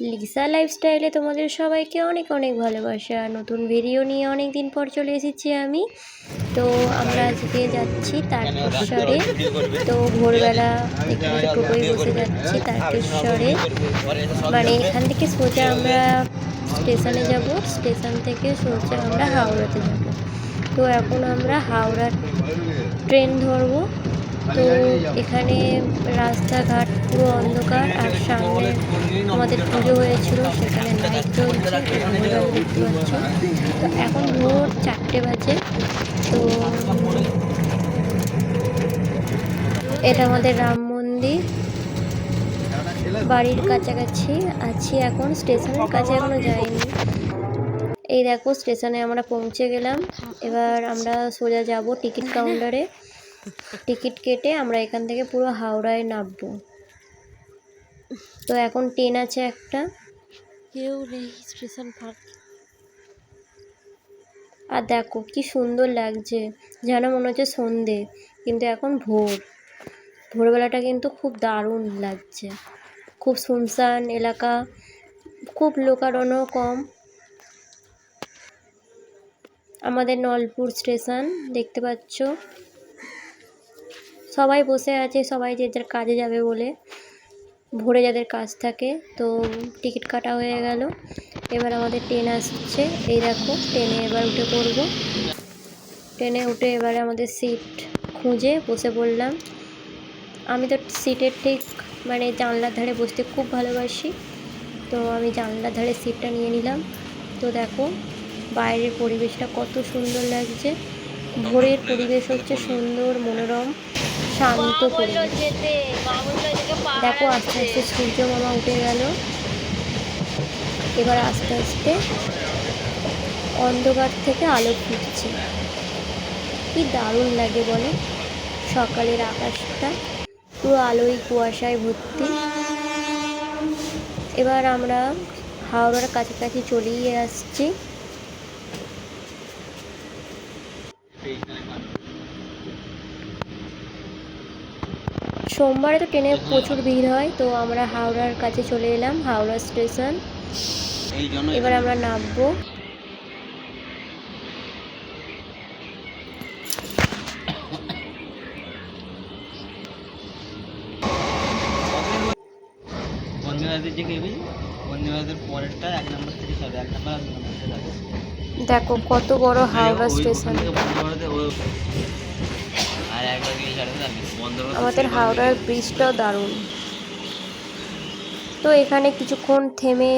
Lisa লাইফস্টাইলে তোমাদের সবাইকে অনেক অনেক ভালোবাসা। নতুন ভিডিও নিয়ে অনেক দিন পর চলে এসেছি আমি। তো আমরা আজকে যাচ্ছি তারকেশ্বরে। তো ভোরবেলা টোটোয় বসে যাচ্ছি তারকেশ্বরে। মানে এখান থেকে সোজা আমরা স্টেশনে যাব। স্টেশন থেকে সোজা আমরা হাওড়াতে যাব। তো এখন আমরা হাওড়ার ট্রেন ধরবো। তো এখানে রাস্তাঘাট পুরো অন্ধকার আর সামনে আমাদের পুজো হয়েছিল, সেখানে লাইট জ্বলছে দেখতে পাচ্ছ তো এখন ভোর চারটে বাজে। তো এটা আমাদের রাম মন্দির। বাড়ির কাছাকাছি আছি এখন, স্টেশনের কাছে এখনও যাইনি। এই দেখো, স্টেশনে আমরা পৌঁছে গেলাম। এবার আমরা সোজা যাব টিকিট কাউন্টারে টিকিট কেটে আমরা এখান থেকে পুরো হাওড়ায় নামবো। তো এখন ট্রেন আছে একটা। কেউ নেই স্টেশন ফাঁক আর দেখো কি সুন্দর লাগছে। যেন মনে হচ্ছে সন্ধে কিন্তু এখন ভোর। ভোরবেলাটা কিন্তু খুব দারুণ লাগছে। খুব শুনশান এলাকা খুব লোকারণও কম। আমাদের নলপুর স্টেশন দেখতে পাচ্ছ? সবাই বসে আছে, সবাই যে যার কাজে যাবে বলে ভোরে যাদের কাজ থাকে। তো টিকিট কাটা হয়ে গেল। এবার আমাদের ট্রেন আসছে। এই দেখো, ট্রেনে এবার উঠে পড়ব। ট্রেনে উঠে এবারে আমাদের সিট খুঁজে বসে পড়লাম। আমি তো সিটের ঠিক মানে জানলার ধারে বসতে খুব ভালোবাসি। তো আমি জানলার ধারে সিটটা নিয়ে নিলাম। তো দেখো, বাইরের পরিবেশটা কত সুন্দর লাগছে। ভোরের পরিবেশ হচ্ছে সুন্দর, মনোরম, শান্ত দেখো, আস্তে আস্তে সূর্য মামা উঠে গেল। এবার আস্তে আস্তে অন্ধকার থেকে আলো ফুটছে। কি দারুণ লাগে বলো? সকালের আকাশটা পুরো আলোয় কুয়াশায় ভর্তি। এবার আমরা হাওড়ার কাছাকাছি চলেই আসছি। সোমবারে তো ট্রেনে প্রচুর ভিড় হয় তো আমরা হাওড়ার কাছে চলে এলাম হাওড়া স্টেশন। এবার আমরা নামবো। দেখো কত বড় হাওড়া স্টেশন। আমাদের হাওড়ার ব্রিজটাও দারুণ। তো এখানে কিছুক্ষণ থেমে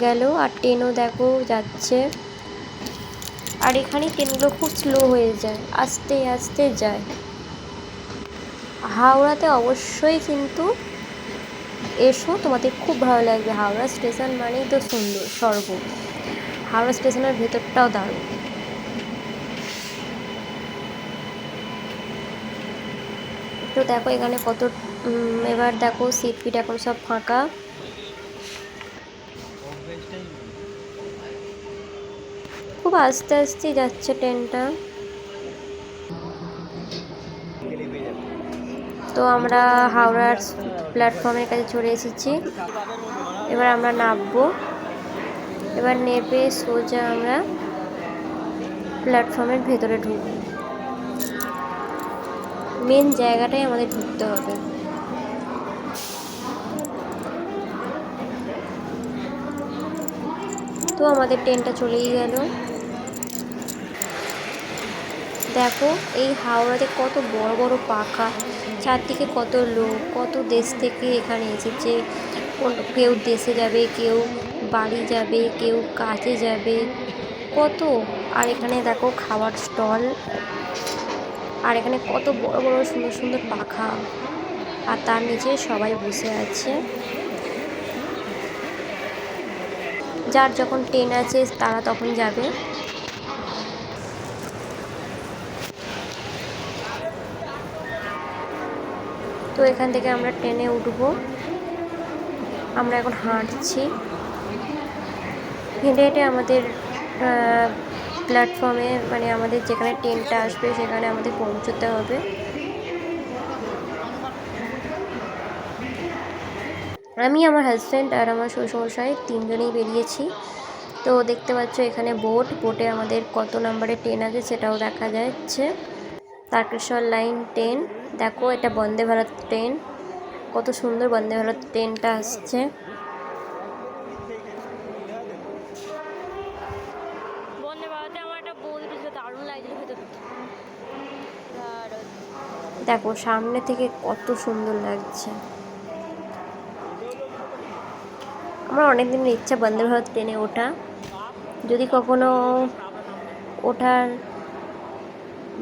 গেল আর ট্রেনও দেখো যাচ্ছে। আর এখানে ট্রেনগুলো খুব স্লো হয়ে যায় আস্তে আস্তে যায়। হাওড়াতে অবশ্যই কিন্তু এসো তোমাদের খুব ভালো লাগবে। হাওড়া স্টেশন মানেই তো সুন্দর স্বর্গ। হাওড়া স্টেশনের ভেতরটাও দারুণ। তো দেখো এখানে কত এবার দেখো সিট ফিট এখন সব ফাঁকা। খুব আস্তে আস্তে যাচ্ছে ট্রেনটা। তো আমরা হাওড়ার প্ল্যাটফর্মের কাছে চলে এসেছি। এবার আমরা নামবো। এবার নেবে সোজা আমরা প্ল্যাটফর্মের ভেতরে ঢুকবো। মেন জায়গাটাই আমাদের ঢুকতে হবে। তো আমাদের ট্রেনটা চলেই গেল। দেখো, এই হাওড়াতে কত বড় বড় পাখা, চারদিকে কত লোক, কত দেশ থেকে এখানে এসেছে কেউ দেশে যাবে, কেউ বাড়ি যাবে, কেউ কাজে যাবে, কত। আর এখানে দেখো খাবার স্টল আর এখানে কত বড় বড় সুন্দর সুন্দর পাখা। আর তার নিচে সবাই বসে আছে। যার যখন ট্রেন আছে, তারা তখন যাবে। তো এখান থেকে আমরা ট্রেনে উঠবো। আমরা এখন হাঁটছি। হেঁটে হেঁটে আমাদের প্ল্যাটফর্মে মানে আমাদের যেখানে ট্রেনটা আসবে, সেখানে আমাদের পৌঁছতে হবে। আমি, আমার হাজব্যান্ড আর আমার শ্বশুরমশাই তিনজনেই বেরিয়েছি। তো দেখতে পাচ্ছ, এখানে বোট বোটে আমাদের কত নাম্বারে ট্রেন আছে সেটাও দেখা যাচ্ছে। তারকেশ্বর লাইন ট্রেন দেখো, এটা বন্দে ভারত ট্রেন কত সুন্দর বন্দে ভারত ট্রেনটা আসছে বন্দে ভারতে আমার একটা বন্ধু ছিল দারুণ লাগছিল ভেতরটা দেখো, সামনে থেকে কত সুন্দর লাগছে। আমার অনেক দিনের ইচ্ছা বন্দে ভারত ট্রেনে ওঠা। যদি কখনো ওঠার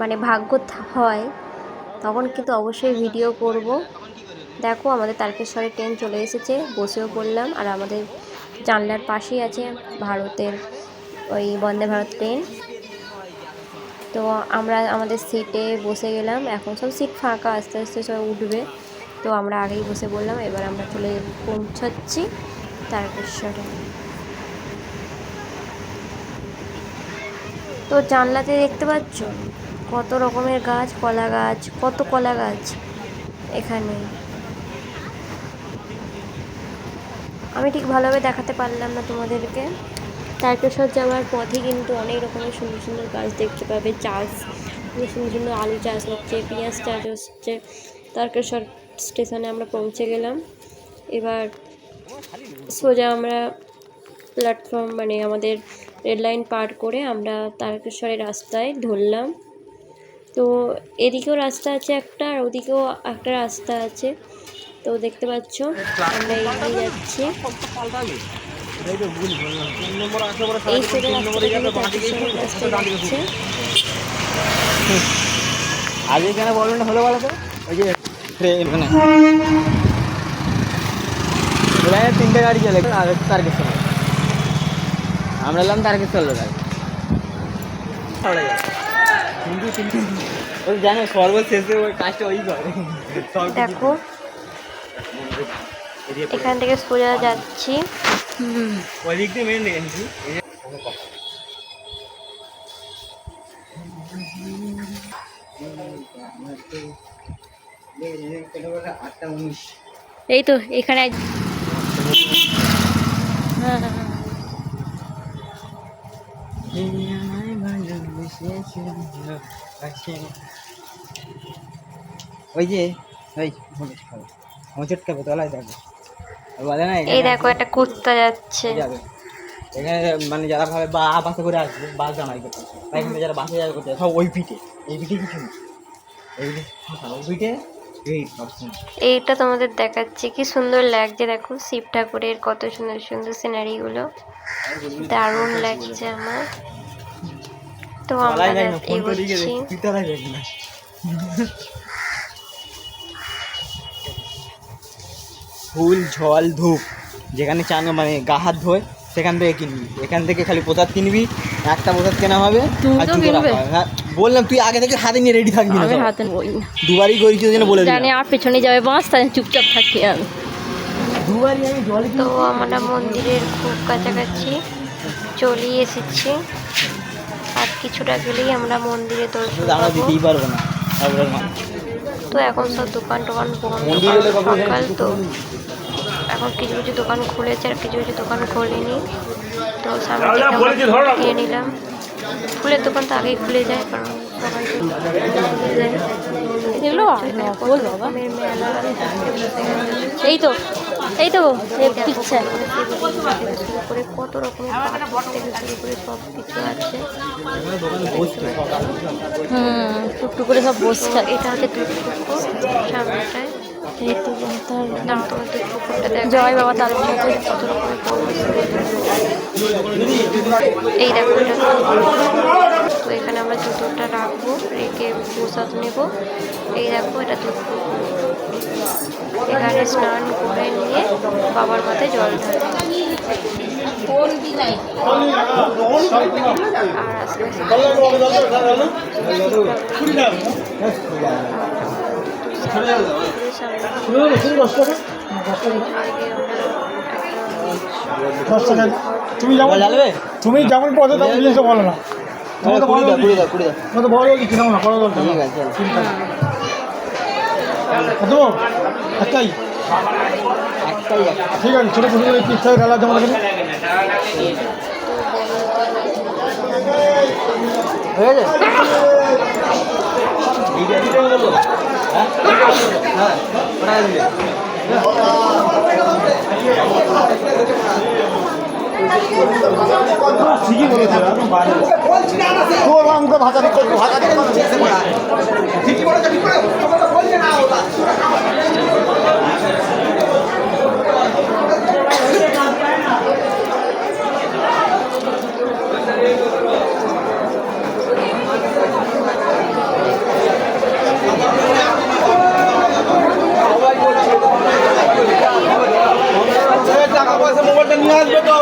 মানে ভাগ্য হয়, তখন কিন্তু অবশ্যই ভিডিও করব। দেখো, আমাদের তারকেশ্বরে ট্রেন চলে এসেছে, বসেও পড়লাম। আর আমাদের জানলার পাশেই আছে ভারতের ওই বন্দে ভারত ট্রেন। তো আমরা আমাদের সিটে বসে গেলাম। এখন সব সিট ফাঁকা, আস্তে আস্তে সব উঠবে। তো আমরা আগেই বসে বললাম, এবার আমরা চলে পৌঁছাচ্ছি তারকেশ্বরে। তো জানলাতে দেখতে পাচ্ছ? কত রকমের গাছ, কলা গাছ, কত কলা গাছ এখানে। আমি ঠিক ভালোভাবে দেখাতে পারলাম না তোমাদেরকে। তারকেশ্বর যাওয়ার পথে কিন্তু অনেক রকমের সুন্দর সুন্দর গাছ দেখতে পাবে, চাষ, সুন্দর সুন্দর আলু চাষ হচ্ছে, পেঁয়াজ চাষ হচ্ছে। তারকেশ্বর স্টেশনে আমরা পৌঁছে গেলাম। এবার সোজা আমরা প্ল্যাটফর্ম মানে আমাদের রেড লাইন পার করে আমরা তারকেশ্বরের রাস্তায় ধরলাম। তো এদিকেও রাস্তা আছে একটা, আর ওদিকেও একটা রাস্তা আছে। তো দেখতে পাচ্ছ, আমরা এগিয়ে যাচ্ছি। এই আগে কেন বলবেন হলো বলো তো। ওই যে ট্রেন মানে তিনটে গাড়ি চলে আর তারকেশ্বর আমরা এলাম তারকেশ্বর লোক জানো সর্বশেষে ওই কাজটা ওই করে। দেখো। এখান থেকে সোজা যাচ্ছি। ওই এই তো এখানে ওই যে হোঁচট খাবে বলে না এই দেখো একটা কুত্তা যাচ্ছে। এখানে মানে যারা ভাবে বা বাসে করে আসবে বাস জানাই করতে এখানে যারা বাসে যাবে করতে সব ওই পিঠে। এই পিঠে কিছু এই পিঠে ওই পিঠে এইটা তোমাদের দেখাচ্ছি কি সুন্দর লাগছে। দেখো শিব ঠাকুরের কত সুন্দর সুন্দর সিনারিগুলো দারুণ লাগছে আমার। তো আমরা এগোচ্ছি। ফুল জল ধূপ যেখানে চান মানে গা হাত ধোয় সেখান থেকে কিনবি। এখান থেকে খালি প্রসাদ কিনবি একটা প্রসাদ কেনা হবে আর দুটো রাখা হবে। হ্যাঁ, বললাম তুই আগে থেকে হাতে নিয়ে রেডি থাকবি না আমি সব। হাতে বই না। দুবারই করেছি ওই জন্য বলে জানি আর পেছনে যাবে বাস তাই চুপচাপ থাকি আমি। দুবারই আমি জল তো আমরা মন্দিরের খুব কাছাকাছি চলে এসেছি। আর কিছুটা গেলেই আমরা মন্দিরে দর্শন আমরা পাবো। দিতেই পারব না তারপরে মা। তো এখন সব দোকান টোকান বন্ধ মন্দির কারণ গেলে কখন সকাল তো। এখন কিছু কিছু দোকান খুলেছে আর কিছু কিছু দোকান খোলেনি। তো সামনে থেকে নিলাম। ফুলের দোকান তো আগেই খুলে যায় কারণ সবাই। এগুলো এই তো এই তো পিচ্ছে শুরু করে কত রকমের থেকে শুরু করে সব কিছু আছে। হুম টুকটুক করে সব বসছে। এটা হচ্ছে দুধ পুকুর সামনেটায়। এই তো তার জয় বাবা তার এই দেখো এটা। তো এখানে আমরা জুতোটা রাখব রেখে প্রসাদ নেব। এই দেখো এটা দুধ। এখানে স্নান করে নিয়ে বাবার মাথায় জল ঢালে আর তুমি যেমন তুমি যেমন পদে তেমন জিনিসটা বলো না তোমার একটাই একটাই একটা ঠিক আছে ছোটো ছোটো পিস খেলা যেমন হয়ে দিলে ঠিকই বলেছে একদম করব তোর আমাকে ভাষা দিচ্ছে ভাষা দিচ্ছে টাকা পয়সা মোবাইলটা নিয়ে আসবে তো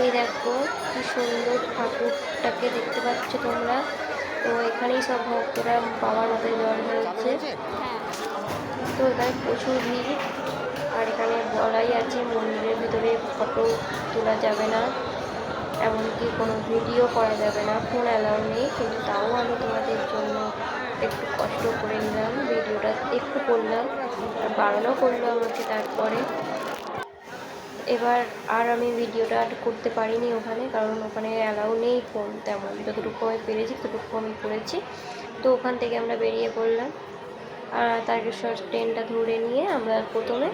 এই দেখো কি সুন্দর ঠাকুরটাকে দেখতে পাচ্ছ তোমরা? তো এখানেই সব ভক্তরা বাবার মাথায় জল ঢালছে তো এখানে প্রচুর ভিড়, আর এখানে বলাই আছে মন্দিরের ভিতরে ফটো তোলা যাবে না, এমনকি কোনো ভিডিও করা যাবে না, ফোন অ্যালাউ নেই, কিন্তু তাও আমি তোমাদের জন্য একটু কষ্ট করে নিলাম, ভিডিওটা একটু করলাম বারণও করল আমাকে তারপরে। এবার আর আমি ভিডিওটা আর করতে পারিনি ওখানে, কারণ ওখানে অ্যালাউ নেই ফোন তেমন। যতটুকু আমি পেরেছি, ততটুকু আমি করেছি। তো ওখান থেকে আমরা বেরিয়ে পড়লাম। আর তারকেশ্বর ট্রেনটা ধরে নিয়ে আমরা প্রথমে